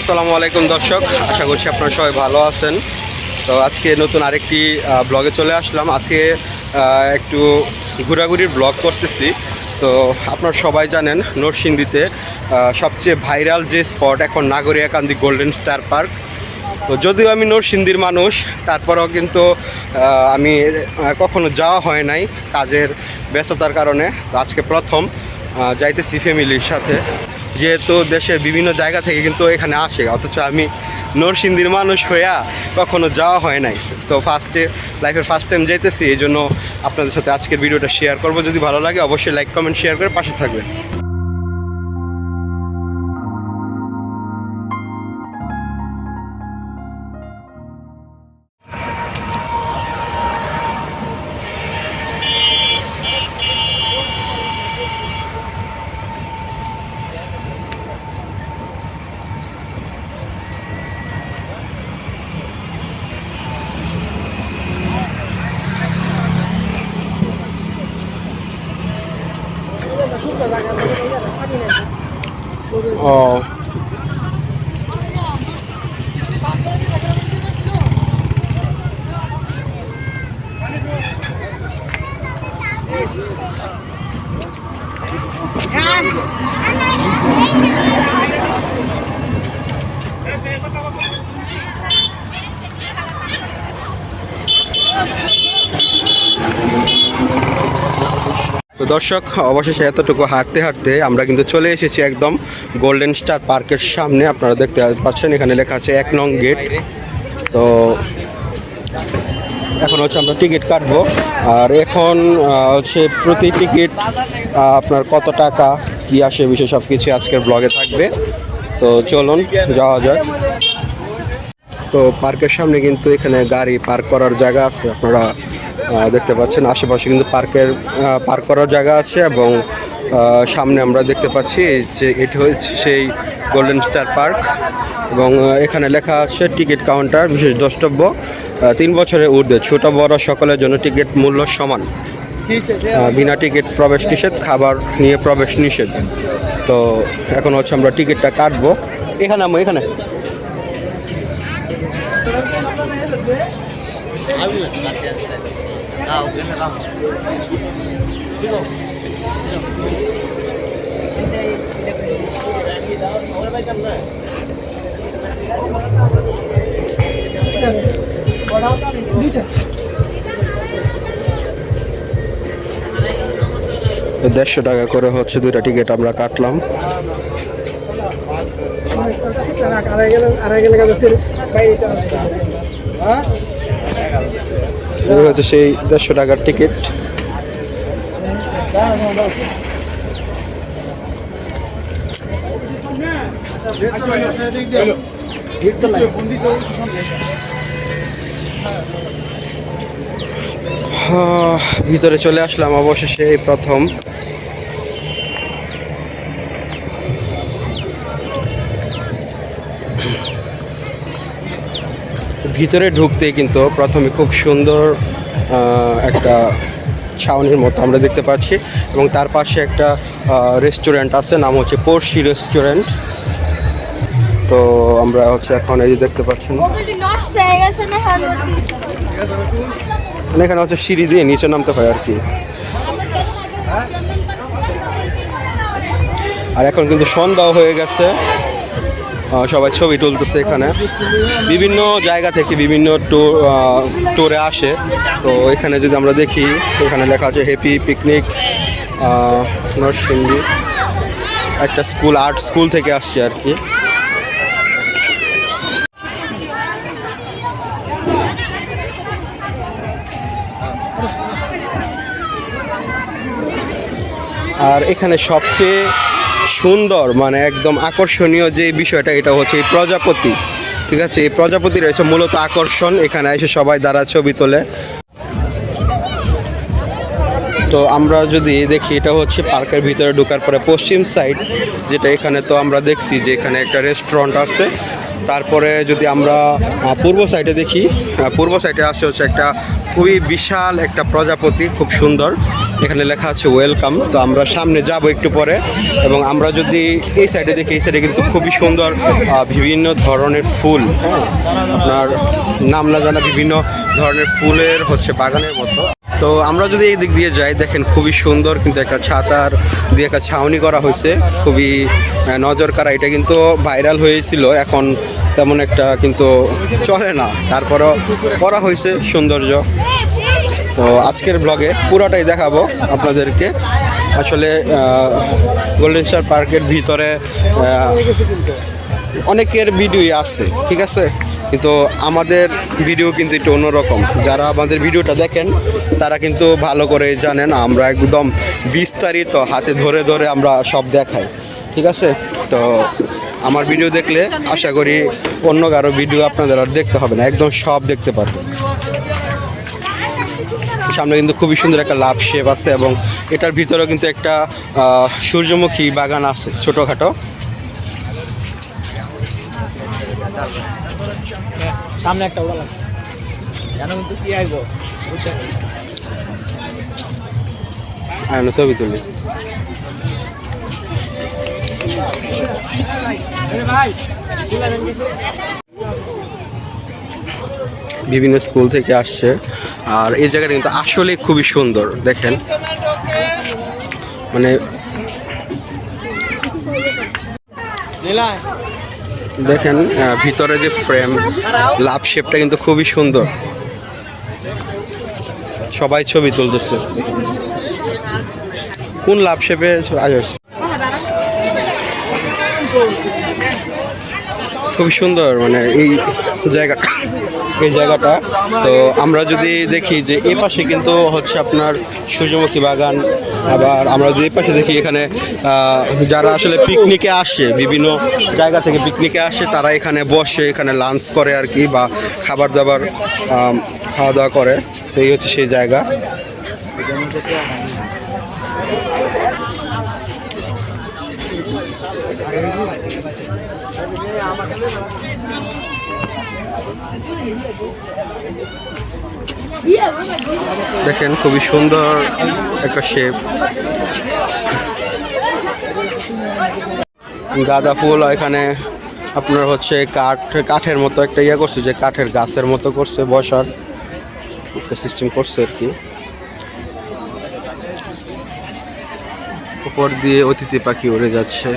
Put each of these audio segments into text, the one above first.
আসসালামু আলাইকুম দর্শক, আশা করছি আপনারা সবাই ভালো আছেন। তো আজকে নতুন আরেকটি ব্লগে চলে আসলাম। আজকে একটু ঘোরাঘুরির ব্লগ করতেছি। তো আপনারা সবাই জানেন, নরসিংদীতে সবচেয়ে ভাইরাল যে স্পট এখন নাগরিয়াকান্দি গোল্ডেন স্টার পার্ক। তো যদিও আমি নরসিংদীর মানুষ, তারপরেও কিন্তু আমি কখনো যাওয়া হয় নাই কাজের ব্যস্ততার কারণে। আজকে প্রথম যাইতেছি ফ্যামিলির সাথে। যেহেতু দেশের বিভিন্ন জায়গা থেকে কিন্তু এখানে আসে, অথচ আমি নরসিংদীর মানুষ হইয়া কখনো যাওয়া হয় নাই। তো ফার্স্টে লাইফের ফার্স্ট টাইম যেতেছি এই জন্য আপনাদের সাথে আজকের ভিডিওটা শেয়ার করব। যদি ভালো লাগে, অবশ্যই লাইক কমেন্ট শেয়ার করে পাশে থাকবেন। uh, তো দর্শক, অবশেষে এতটুকু হাঁটতে হাঁটতে আমরা কিন্তু চলে এসেছি একদম গোল্ডেন স্টার পার্কের সামনে। আপনারা দেখতে পাচ্ছেন, এখানে লেখা আছে এক নং গেট। তো এখন হচ্ছে আমরা টিকিট কাটবো। আর এখন হচ্ছে প্রতি টিকিট আপনার কত টাকা, কি আসে, বিষয় সব কিছু আজকের ব্লগে থাকবে। তো চলুন, যাওয়া যাক। তো পার্কের সামনে কিন্তু এখানে গাড়ি পার্ক করার জায়গা আছে। আপনারা দেখতে পাচ্ছেন আশেপাশে কিন্তু পার্কের পার্ক করার জায়গা আছে এবং সামনে আমরা দেখতে পাচ্ছি যে এটি হচ্ছে সেই গোল্ডেন স্টার পার্ক এবং এখানে লেখা আছে টিকিট কাউন্টার, বিশেষ দ্রষ্টব্য তিন বছরের ঊর্ধ্বে, ছোট বড় সকলের জন্য টিকিট মূল্য সমান। বিনা টিকিট প্রবেশ নিষেধ, খাবার নিয়ে প্রবেশ নিষেধ। তো এখন হচ্ছে আমরা টিকিটটা কাটবো। এখানে আমি এখানে। দেড়শো টাকা করে হচ্ছে দুইটা টিকিট আমরা কাটলাম। হচ্ছে সেই দেড়শো টাকার টিকিট আহ, ভিতরে চলে আসলাম অবশেষে এই প্রথম। ভিতরে ঢুকতে কিন্তু প্রথমে খুব সুন্দর একটা ছাউনির মতো আমরা দেখতে পাচ্ছি এবং তার পাশে একটা রেস্টুরেন্ট আছে নাম হচ্ছে পড়শি রেস্টুরেন্ট তো আমরা হচ্ছে এখন এই যে দেখতে নষ্ট হয়ে মানে এখানে হচ্ছে সিঁড়ি দিয়ে নিচে নামতে হয় আর কি। আর এখন কিন্তু সন্ধ্যাও হয়ে গেছে। সবাই ছবি তুলতেছে এখানে। বিভিন্ন জায়গা থেকে বিভিন্ন ট্যুরে আসে। তো এখানে যদি আমরা দেখি, এখানে লেখা আছে হ্যাপি পিকনিক নরসিংদী। একটা স্কুল আর্ট স্কুল থেকে আসছে আর কি। আর এখানে সবচেয়ে সুন্দর মানে একদম আকর্ষণীয় যে বিষয়টা, এটা হচ্ছে এই প্রজাপতি। ঠিক আছে? এই প্রজাপতি রয়েছে মূলত আকর্ষণ, এখানে এসে সবাই দ্বারা ছবি তোলে। তো আমরা যদি দেখি, এটা হচ্ছে পার্কের ভিতরে ঢোকার পরে পশ্চিম সাইড, যেটা এখানে তো আমরা দেখছি যে এখানে একটা রেস্টুরেন্ট আছে। তারপরে যদি আমরা পূর্ব সাইডে দেখি পূর্ব সাইডে আসছে হচ্ছে একটা খুবই বিশাল একটা প্রজাপতি, খুব সুন্দর। এখানে লেখা আছে ওয়েলকাম তো আমরা সামনে যাব একটু পরে এবং আমরা যদি এই সাইডে দেখি, এই সাইডে কিন্তু খুবই সুন্দর বিভিন্ন ধরনের ফুল। হ্যাঁ আপনার নাম না জানা বিভিন্ন ধরনের ফুলের হচ্ছে বাগানের মতো। তো আমরা যদি এই দিক দিয়ে যাই, দেখেন খুবই সুন্দর কিন্তু একটা ছাতার দিয়ে একটা ছাউনি করা হয়েছে। খুবই নজর কাড়া এটা কিন্তু ভাইরাল হয়েছিল, এখন তেমন একটা কিন্তু চলে না। তারপরও করা হয়েছে সৌন্দর্য। তো আজকের ব্লগে পুরোটাই দেখাবো আপনাদেরকে। আসলে গোল্ডেন স্টার পার্কের ভিতরে অনেকের ভিডিওই আছে, ঠিক আছে? কিন্তু আমাদের ভিডিও কিন্তু একটু অন্যরকম। যারা আমাদের ভিডিওটা দেখেন, তারা কিন্তু ভালো করে জানেন, আমরা একদম বিস্তারিত হাতে ধরে ধরে আমরা সব দেখাই। ঠিক আছে? তো আমার ভিডিও দেখলে আশা করি অন্য কারও ভিডিও আপনাদের আর দেখতে হবে না, একদম সব দেখতে পারবেন। সামনে কিন্তু খুবই সুন্দর একটা লাভ শেপ আছে এবং এটার ভিতরেও কিন্তু একটা সূর্যমুখী বাগান আছে ছোটোখাটো। সামনে একটা ওরা লাগছে জানো কিন্তু কি আইব? আমি ছবি তুলি। বিভিন্ন স্কুল থেকে আসছে আর এই জায়গাটা কিন্তু আসলে খুবই সুন্দর দেখেন। মানে দেখেন ভিতরে যে ফ্রেম লাভ শেপটা কিন্তু খুবই সুন্দর। সবাই ছবি তুলতেছে। কোন লাভ শেপে খুবই সুন্দর মানে এই জায়গা এই জায়গাটা। তো আমরা যদি দেখি যে এই পাশে কিন্তু হচ্ছে আপনার সূর্যমুখী বাগান, আবার আমরা যদি পাশে দেখি এখানে যারা আসলে পিকনিকে আসে, বিভিন্ন জায়গা থেকে পিকনিকে আসে, তারা এখানে বসে, এখানে লাঞ্চ করে আর কি, বা খাবার দাবার খাওয়া দাওয়া করে। এই হচ্ছে সেই জায়গা। দেখেন, খুবই সুন্দর একটা শেপ গাঁদা ফুল এখানে আপনার হচ্ছে কাঠ, কাঠের মতো একটা ইয়ে করছে যে কাঠের গাছের মতো করছে, বসার একটা সিস্টেম করছে আর কি। উপর দিয়ে অতিথি পাখি উড়ে যাচ্ছে।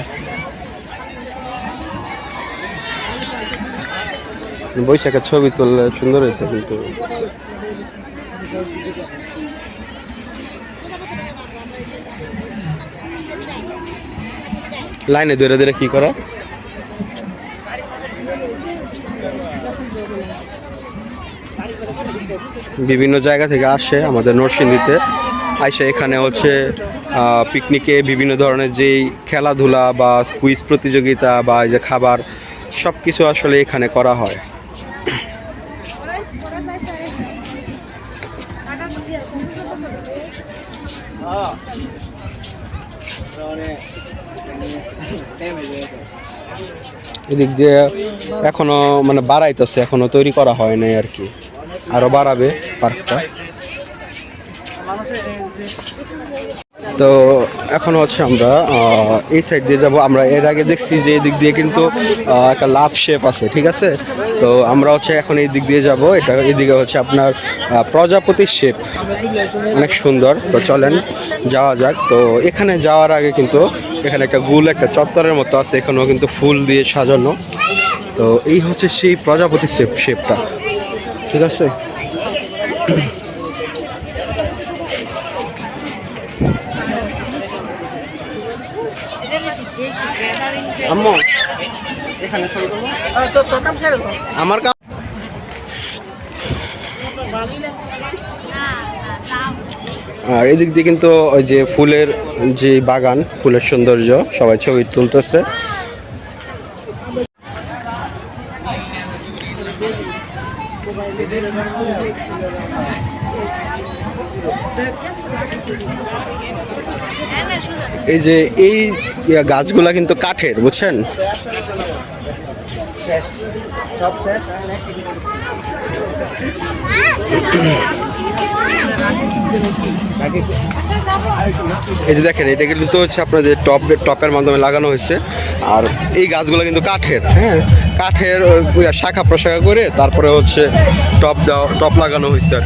বৈশাখের ছবি তুললে সুন্দর হইতো কিন্তু। লাইনে ধরে ধরে কি করা? বিভিন্ন জায়গা থেকে আসে আমাদের নরসিংদীতে। আইসে এখানে হচ্ছে পিকনিকে বিভিন্ন ধরনের যেই খেলাধুলা বা কুইজ প্রতিযোগিতা বা এই যে খাবার সব কিছু আসলে এখানে করা হয়। এদিক দিয়ে এখনও মানে বাড়াইতেছে, এখনও তৈরি করা হয় নাই আর কি। আরও বাড়াবে পার্কটা। তো এখন হচ্ছে আমরা এই সাইড দিয়ে যাব। আমরা এর আগে দেখছি যে এই দিক দিয়ে কিন্তু একটা লাভ শেপ আছে ঠিক আছে? তো আমরা হচ্ছে এখন এই দিক দিয়ে যাব। এটা এদিকে হচ্ছে আপনার আহ, প্রজাপতির শেপ অনেক সুন্দর। তো চলেন যাওয়া যাক। তো এখানে যাওয়ার আগে কিন্তু এখানে একটা গুল একটা চত্বরের মতো আছে। এখানেও কিন্তু ফুল দিয়ে সাজানো। তো এই হচ্ছে সেই প্রজাপতি শেপ শেপটা ঠিক আছে? আমার আর এদিক দিয়ে কিন্তু ওই যে ফুলের যে বাগান, ফুলের সৌন্দর্য, সবাই ছবি তুলতেছে। এই যে এই গাছগুলা কিন্তু কাঠের, বুঝছেন? এই যে দেখেন, এটা কিন্তু হচ্ছে আপনাদের টপ, টপের মাধ্যমে লাগানো হয়েছে। আর এই গাছগুলো কিন্তু কাঠের হ্যাঁ? কাঠের শাখা প্রশাখা করে তারপরে হচ্ছে টপ দেওয়া, টপ লাগানো হয়েছে আর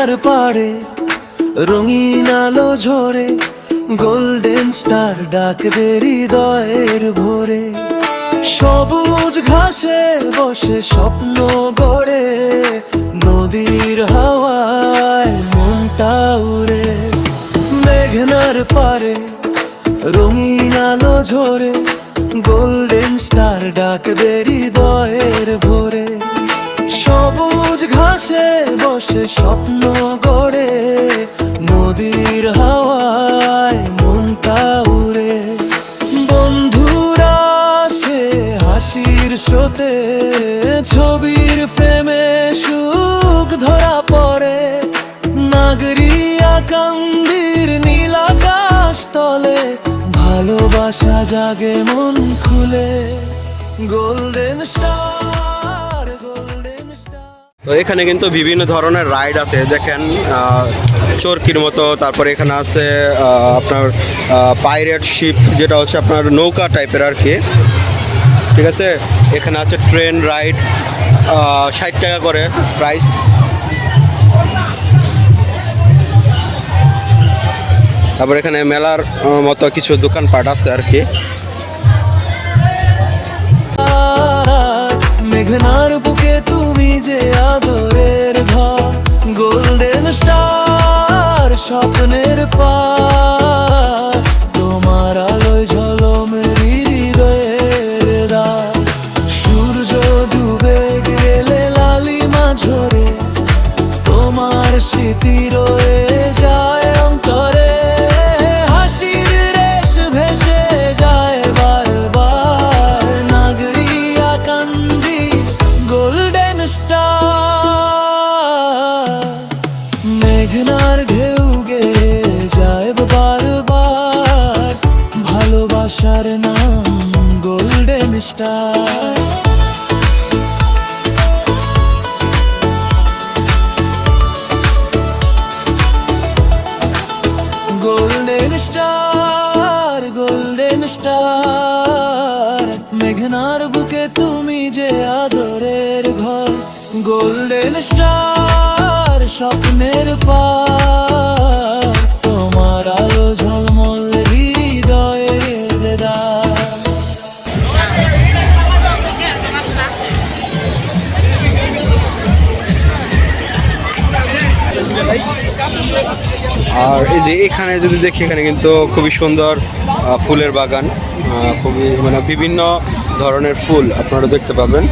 মেঘনার পাড়ে, রঙিন আলো ঝরে গোল্ডেন স্টার ডাকবে হৃদয়ের ভোরে। সবুজ ঘাসে বসে স্বপ্ন গড়ে, নদীর হাওয়ায় মনটা উড়ে। মেঘনার পারে রঙিন আলো ঝরে গোল্ডেন স্টার ডাকবে হৃদয়ের ভোরে। সবুজ ঘাসে বসে স্বপ্ন গড়ে। নদীর হাওয়ায় মনটা উড়ে। বন্ধুরা, সে হাসির স্রোতে ছবির ফ্রেমে সুখ ধরা পড়ে। নাগরিয়া কান্দির নীল আকাশ তলে ভালোবাসা জাগে মন খুলে। গোল্ডেন স্টার তো এখানে কিন্তু বিভিন্ন ধরনের রাইড আছে। দেখেন চরকির মতো, তারপরে এখানে আছে আপনার পাইরেট শিপ, যেটা হচ্ছে আপনার নৌকা টাইপের আর কি। ঠিক আছে? এখানে আছে ট্রেন রাইড ষাট টাকা করে প্রাইস। তারপর এখানে মেলার মতো কিছু দোকানপাট আছে আর কি। মেঘনার বুকে তুমি যে আদরের ঘর, গোল্ডেন স্টার স্বপ্নের পার, তোমার আলোয় ঝলম হৃদয়ের সূর্য ডুবে গেলে লালিমা ঝরে তোমার স্মৃতি রয়ে স্টার মেঘনার বুকে তুমি যে আদরের ঘর গোল্ডেন স্টার স্বপ্নের পার। আর এই যে এখানে যদি দেখি, এখানে কিন্তু খুবই সুন্দর ফুলের বাগান খুবই মানে বিভিন্ন ধরনের ফুল আপনারা দেখতে পাবেন।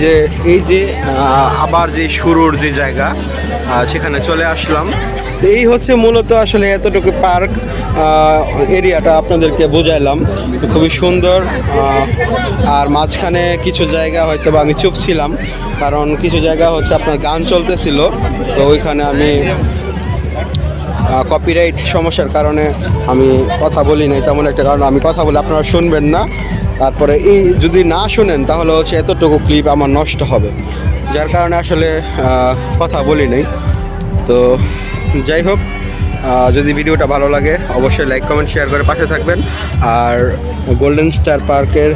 এই যে এই যে আবার যে শুরুর যে জায়গা সেখানে চলে আসলাম। তো এই হচ্ছে মূলত আসলে এতটুকু পার্ক এরিয়াটা আপনাদেরকে বোঝাইলাম খুবই সুন্দর আর মাঝখানে কিছু জায়গা হয়তো বা আমি চুপ ছিলাম, কারণ কিছু জায়গা হচ্ছে আপনার গান চলতেছিল। তো ওইখানে আমি কপিরাইট সমস্যার কারণে আমি কথা বলি নাই, তেমন একটা কারণ আমি কথা বলে আপনারা শুনবেন না। তারপরে এই যদি না শোনেন, তাহলে হচ্ছে এতটুকু ক্লিপ আমার নষ্ট হবে। যার কারণে আসলে কথা বলি নাই। তো যাই হোক যদি ভিডিওটা ভালো লাগে, অবশ্যই লাইক কমেন্ট শেয়ার করে পাশে থাকবেন। আর গোল্ডেন স্টার পার্কের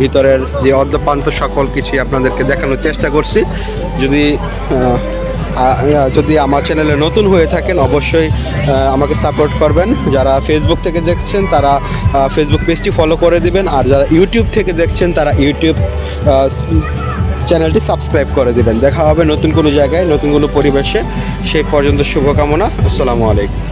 ভিতরের যে অর্ধপান্ত সকল কিছুই আপনাদেরকে দেখানোর চেষ্টা করছি। যদি যদি আমার চ্যানেলে নতুন হয়ে থাকেন, অবশ্যই আমাকে সাপোর্ট করবেন। যারা ফেসবুক থেকে দেখছেন, তারা ফেসবুক পেজটি ফলো করে দিবেন। আর যারা ইউটিউব থেকে দেখছেন, তারা ইউটিউব চ্যানেলটি সাবস্ক্রাইব করে দিবেন। দেখা হবে নতুন কোনো জায়গায়, নতুন কোনো পরিবেশে। সেই পর্যন্ত শুভকামনা। আসসালামু আলাইকুম।